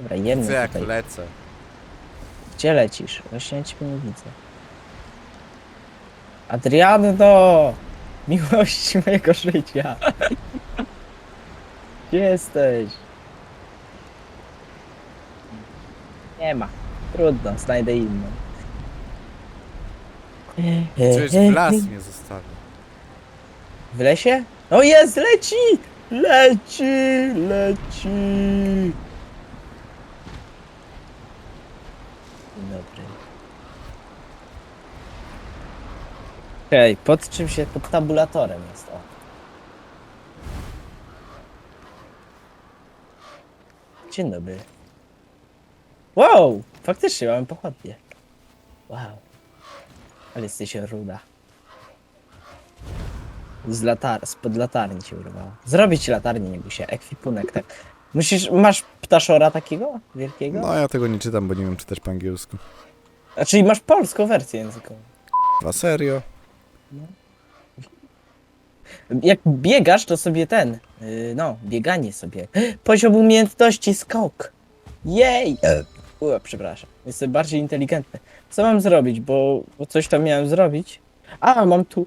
Dobra, jedno jak tutaj. lecę? Gdzie lecisz? Właśnie ja ciebie nie widzę. Adriano! Miłość mojego życia. Gdzie jesteś? Nie ma. Trudno, znajdę inną. Przecież w las mnie zostawił. W lesie? O jest, leci! Leci, leci! Dzień dobry. Hej, pod czym się, pod tabulatorem jest, o. Dzień dobry. Wow, faktycznie mamy pochodnie. Wow. Ale jesteś ruda. Z latar, spod latarni cię urwało. Zrobić ci latarnię, nie bój się, ekwipunek, tak. Musisz, masz ptaszora takiego wielkiego? No ja tego nie czytam, bo nie wiem czytać po angielsku. A czyli masz polską wersję językową. A serio? Jak biegasz, to sobie ten, yy, no, bieganie sobie. Poziom umiejętności skok. Jej! Ua, przepraszam, jestem bardziej inteligentny. Co mam zrobić, bo, bo coś tam miałem zrobić. A, mam tu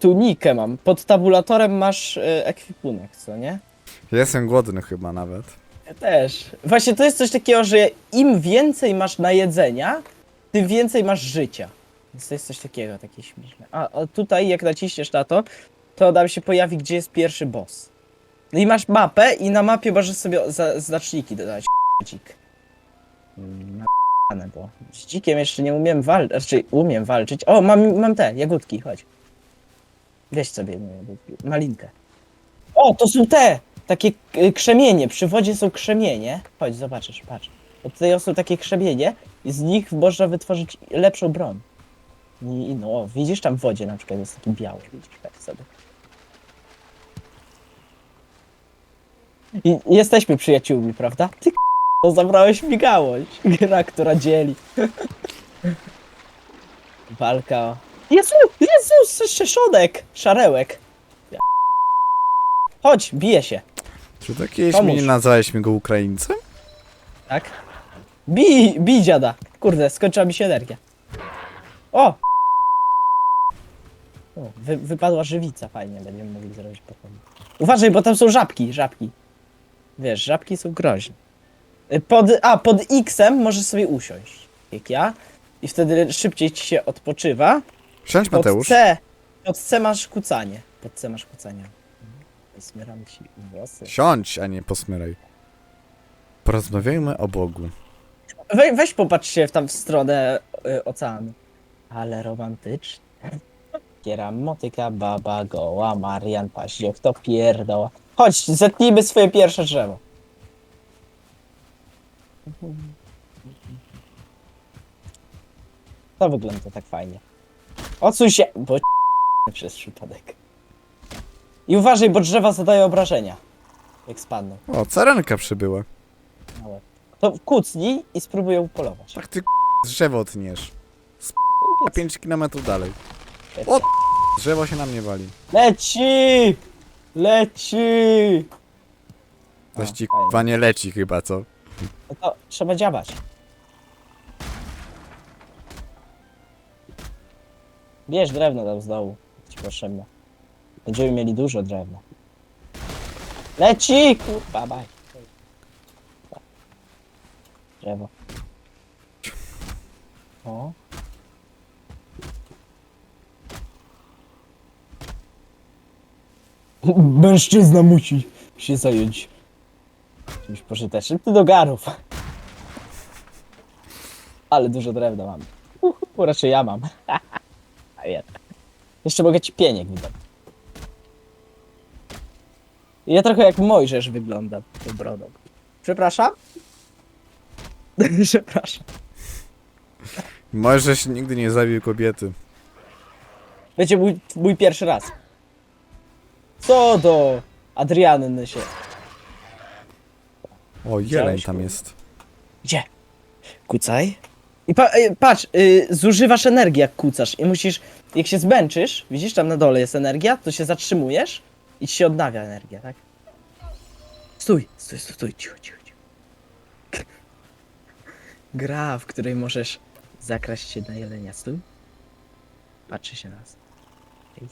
tunikę mam. Pod tabulatorem masz yy, ekwipunek, co nie? Jestem głodny chyba nawet. Ja też. Właśnie to jest coś takiego, że im więcej masz na jedzenia, tym więcej masz życia. Więc to jest coś takiego, takie śmieszne. A, a tutaj jak naciśniesz na to, to nam się pojawi, gdzie jest pierwszy boss. No i masz mapę i na mapie możesz sobie za, znaczniki dodać. Dzik. Mm, na- bo z dzikiem jeszcze nie umiem walczyć, znaczy umiem walczyć. O, mam, mam te, jagódki, chodź. Weź sobie malinkę. O, to są te! Takie y, krzemienie, przy wodzie są krzemienie. Chodź, zobaczysz, patrz. Bo tutaj są takie krzemienie i z nich można wytworzyć lepszą broń. I, no, widzisz tam w wodzie na przykład jest taki biały, widzisz, tak sobie. I jesteśmy przyjaciółmi, prawda? Ty k***o, zabrałeś mi gałąź. Gra, która dzieli. Walka o... Jezu, Jezus, szeszonek, szarełek. Ja- Chodź, bije się. Czy to kiedyś Pomóż. mi mi go Ukraińcem? Tak? Bij, bij dziada. Kurde, skończyła mi się energia. O! O wy, wypadła żywica, fajnie, będziemy mogli zrobić pokoju. Uważaj, bo tam są żabki, żabki. Wiesz, żabki są groźne. Y, Pod, a, pod X-em możesz sobie usiąść, jak ja. I wtedy szybciej ci się odpoczywa. Siądź Pod Mateusz. C, pod C masz kucanie. Pod C masz kucanie. Smyram ci włosy. Siądź, a nie posmyraj. Porozmawiajmy o Bogu. We, weź popatrz się w tam w stronę y, oceanu. Ale romantycznie. Kiera, motyka, baba, goła, Marian, paździoch, to pierdoła. Chodź, zetnijmy swoje pierwsze drzewo. To wygląda tak fajnie. Odsuń się, bo przez przypadek. I uważaj, bo drzewa zadają obrażenia. Jak spadną O, carenka przybyła. na łeb. To kucnij i spróbuj ją polować. Tak ty drzewo tniesz. A 5 km dalej. O, drzewo się na mnie wali. Leci! Leci! Coś ci k***a nie leci chyba, co? No to trzeba działać. Bierz drewno tam z dołu. Ci potrzebne. Będziemy mieli dużo drewna. Leci! Kurwa, baj. Drzewo. O. Mężczyzna musi się zająć czymś pożytecznym. Ty do garów. Ale dużo drewna mam. Uhu, raczej ja mam. A ja. Jeszcze mogę ci pieniek wydać. Ja trochę jak Mojżesz wyglądam tą brodą. Przepraszam? Przepraszam. Może się nigdy nie zabił kobiety. Będzie mój, mój pierwszy raz. Co do Adrianny się. O, jeleń tam jest. Gdzie? Kucaj. I pa, y, patrz, y, zużywasz energię jak kucasz i musisz, jak się zmęczysz, widzisz tam na dole jest energia, to się zatrzymujesz i ci się odnawia energia, tak? Stój, stój, stój, stój, cicho, cicho, cicho. gra, w której możesz zakraść się na jelenia. Stój. Patrzy się na nas. Ej.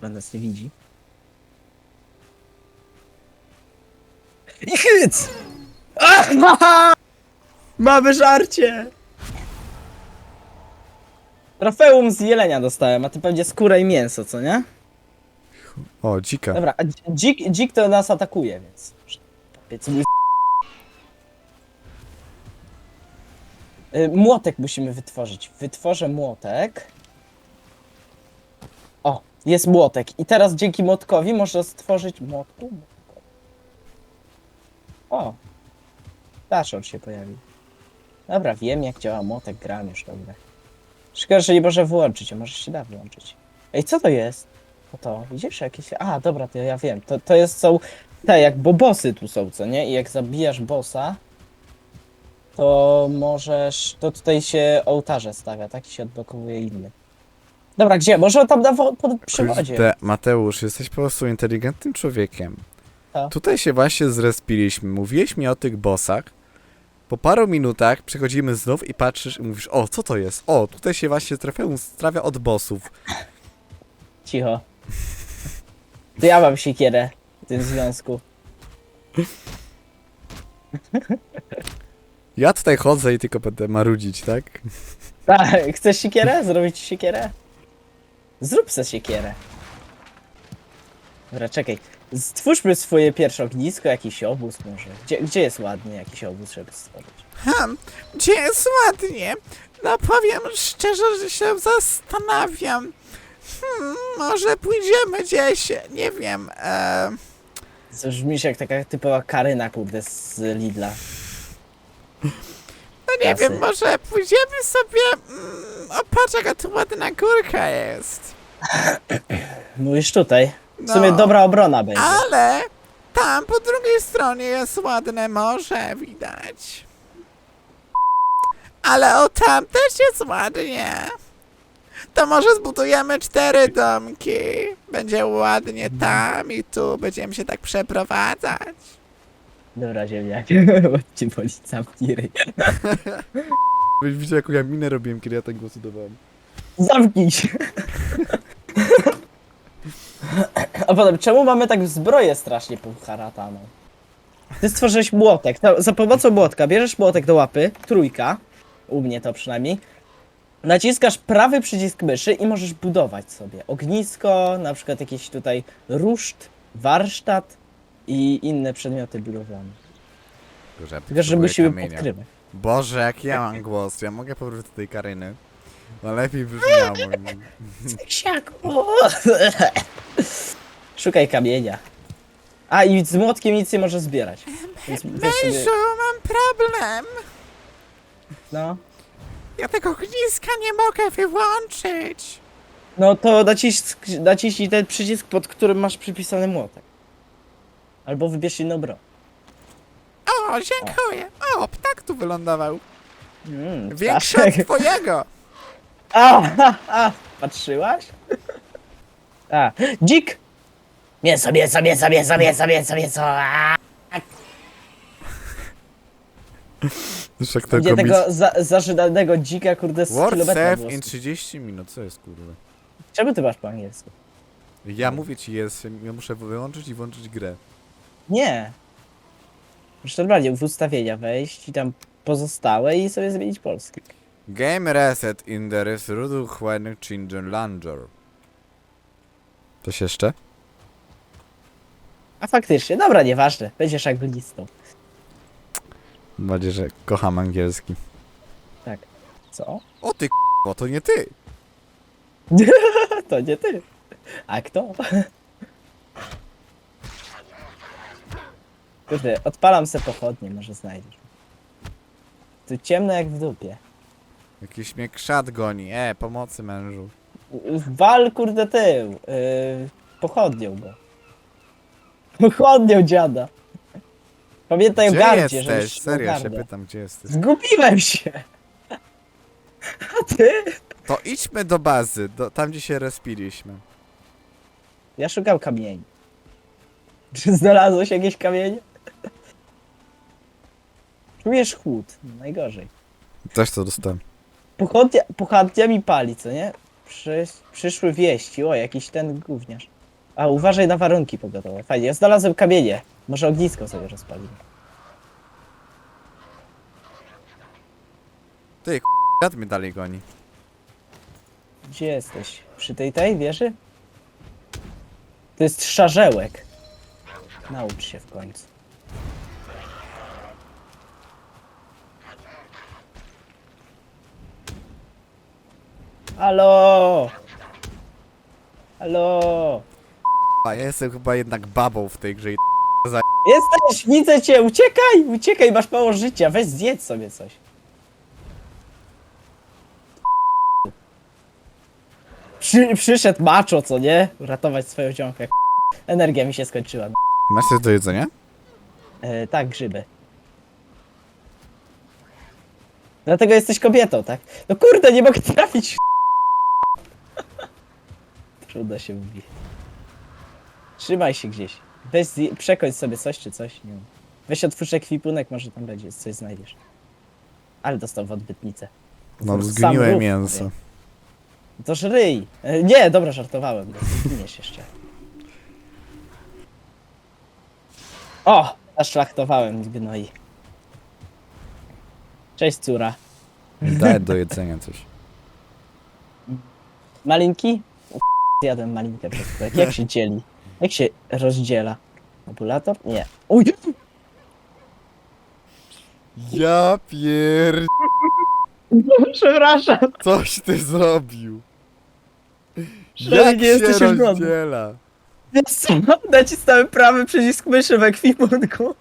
Chyba nas nie widzi. I hyc! Aha! Mamy żarcie! Trofeum z jelenia dostałem, a ty pewnie skórę i mięso, co nie? O, dzika. Dobra, a dzi- dzik, dzik to nas atakuje, więc... więc mój... Y, Młotek musimy wytworzyć. Wytworzę młotek. O, jest młotek. I teraz dzięki młotkowi można stworzyć młotku. O, Dashor się pojawił. Dobra, wiem jak działa młotek, gram już dobra. Szkoda, że nie może włączyć, a może się da włączyć. Ej, co to jest? No to, widzisz jakieś... A, dobra, to ja wiem. To, to jest, są te, jak bobosy tu są, co nie? I jak zabijasz bossa, to możesz... To tutaj się ołtarze stawia, tak? I się odblokowuje inny. Dobra, gdzie? Może tam na wo- pod, przy wodzie. Kurde, Mateusz, jesteś po prostu inteligentnym człowiekiem. Tutaj się właśnie zrespiliśmy. Mówiłeś mi o tych bossach. Po paru minutach przychodzimy znów i patrzysz i mówisz, o, co to jest? O, tutaj się właśnie trofeum strawia od bossów. Cicho. To ja mam siekierę w tym związku. Ja tutaj chodzę i tylko będę marudzić, tak? Tak, chcesz siekierę? Zrobić siekierę? Zrób se siekierę. Dobra, czekaj. Stwórzmy swoje pierwsze ognisko, jakiś obóz może. Gdzie, gdzie jest ładnie jakiś obóz, żeby stworzyć? Hmm, gdzie jest ładnie? No powiem szczerze, że się zastanawiam. Hmm, może pójdziemy gdzieś, nie wiem, e... To brzmisz jak taka typowa Karyna, kurde, z Lidla. No nie wiem, może pójdziemy sobie... Mm, o, patrz jaka tu ładna górka jest. Mówisz tutaj. W No. sumie dobra obrona będzie. Ale tam po drugiej stronie jest ładne morze, widać. Ale o tam też jest ładnie. To może zbudujemy cztery domki. Będzie ładnie tam i tu będziemy się tak przeprowadzać. Dobra, ziemniak. Bo ci boli zamknij ryj. Byś widział jaką ja minę robiłem, kiedy ja tak głos dawałem. Zamknij się. A potem, czemu mamy tak zbroję strasznie poharataną? Ty stworzyłeś młotek. Za pomocą młotka bierzesz młotek do łapy, trójka, u mnie to przynajmniej. Naciskasz prawy przycisk myszy i możesz budować sobie ognisko, na przykład jakiś tutaj ruszt, warsztat i inne przedmioty budowlane. Tylko, że musimy podkrywać. Boże, jak ja mam głos. Ja mogę powrócić do tej Karyny. No lepiej brzmiało. Siaku. Szukaj kamienia. A i z młotkiem nic nie może zbierać. Więc weź sobie, mam problem. no. Ja tego ogniska nie mogę wyłączyć. no to nacisk, naciśnij ten przycisk, pod którym masz przypisany młotek. Albo wybierz inną broń. O, dziękuję. O, ptak tu wylądował. Mm, Większy ptaszek. od twojego. A, ha, a, patrzyłaś? A, dzik! Mięso, mięso, mięso, mięso, mięso, mięso, mięso. a! Jak Gdzie tego za, zażydanego dzika, kurde, z Word kilometra save było. in 30 minut. Co jest kurwa? Czemu ty masz po angielsku? Ja mówię ci jest, ja muszę wyłączyć i włączyć grę. Nie. Muszę normalnie w ustawienia wejść i tam pozostałe i sobie zmienić polski. Game reset in the resrudu when changing launcher. Coś jeszcze? A faktycznie, dobra, nieważne. Będziesz anglistą. Mam nadzieję, że kocham angielski. Tak. Co? O ty k***o, to nie ty! To nie ty. A kto? Kurde, odpalam se pochodnie, może znajdziesz. Tu ciemno jak w dupie. Jakiś mnie krzat goni. E, pomocy mężu. Wal kurde tył. Yy, pochodnią go. Pochodnią dziada. Pamiętaj o Gdzie gardzie, jesteś? żebyś miał Serio się gardę. pytam, gdzie jesteś. Zgubiłem się! A ty? To idźmy do bazy, do, tam gdzie się respiliśmy. Ja szukam kamieni. Czy znalazłeś jakieś kamienie? Czujesz chłód. No, najgorzej. Też to dostałem. Pochodnia, pochodnia mi pali, co nie? Przy, przyszły wieści. O, jakiś ten gówniarz. A, uważaj na warunki pogodowe. Fajnie, ja znalazłem kamienie. Może ognisko sobie rozpalimy. Ty, k***a mnie dalej goni. Gdzie jesteś? Przy tej tej wieży? To jest szarzełek. Naucz się w końcu. Halo! Halo! A ja jestem chyba jednak babą w tej grze i Jesteś! Widzę cię! Uciekaj! Uciekaj, masz mało życia. Weź zjedz sobie coś. Przy, przyszedł macho, co nie? Ratować swoją ziomkę. Energia mi się skończyła. Masz coś do jedzenia? E, tak, grzyby. Dlatego jesteś kobietą, tak? No kurde, nie mogę trafić. Trudno się mówi. Trzymaj się gdzieś. Weź zje- przekończ sobie coś czy coś. Nie wiem. Weź otwórz ekwipunek, może tam będzie, coś znajdziesz. Ale dostał w odbytnicę. No, zgniłe rów, mięso. mówię. To żryj. E, Nie, dobra, żartowałem. bo Zginiesz jeszcze. O! Zaszlachtowałem gnoi. Cześć, córa. Daj do jedzenia coś. Malinki? Zjadłem malinkę przez chwilę. Jak się dzieli? Jak się rozdziela? Populator? Nie. Uj! Ja pier... Przepraszam. Coś ty zrobił. Szereg, jesteś już godny. rozdziela? Wiesz co? Nacisnąłem prawy przycisk myszy w ekwipunku.